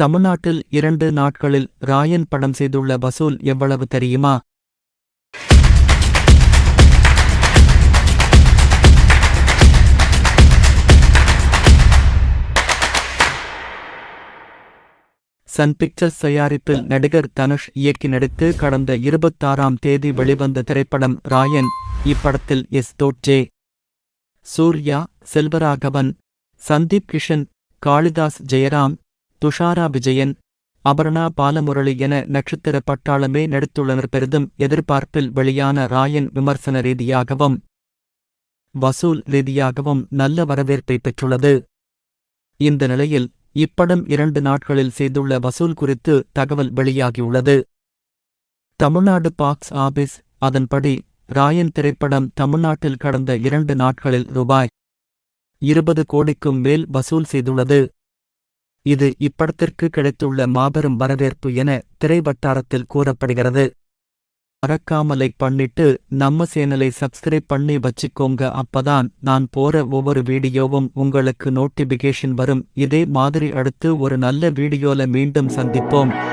தமிழ்நாட்டில் இரண்டு நாட்களில் ராயன் படம் செய்துள்ள வசூல் எவ்வளவு தெரியுமா? சன் பிக்சர்ஸ் தயாரிப்பில் நடிகர் தனுஷ் இயக்கி நடித்து கடந்த இருபத்தாறாம் தேதி வெளிவந்த திரைப்படம் ராயன். இப்படத்தில் எஸ். தோட்ஜே சூர்யா செல்வராகவன் சந்தீப் கிஷன் காளிதாஸ் ஜெயராம் துஷாரா விஜயன் அபர்ணா பாலமுரளி என நட்சத்திர பட்டாளமே நடித்துள்ளனர். பெரிதும் எதிர்பார்ப்பில் வெளியான ராயன் விமர்சன ரீதியாகவும் வசூல் ரீதியாகவும் நல்ல வரவேற்பை பெற்றுள்ளது. இந்த நிலையில் இப்படம் இரண்டு நாட்களில் செய்துள்ள வசூல் குறித்து தகவல் வெளியாகியுள்ளது. தமிழ்நாடு பாக்ஸ் ஆபீஸ் அதன்படி ராயன் திரைப்படம் தமிழ்நாட்டில் கடந்த இரண்டு நாட்களில் ரூபாய் இருபது கோடிக்கும் மேல் வசூல் செய்துள்ளது. இது இப்படத்திற்கு கிடைத்துள்ள மாபெரும் வரவேற்பு என திரைவட்டாரத்தில் கூறப்படுகிறது. மறக்காமலை பண்ணிட்டு நம்ம சேனலை சப்ஸ்கிரைப் பண்ணி வச்சுக்கோங்க. அப்பதான் நான் போற ஒவ்வொரு வீடியோவும் உங்களுக்கு நோட்டிபிகேஷன் வரும். இதே மாதிரி அடுத்து ஒரு நல்ல வீடியோல மீண்டும் சந்திப்போம்.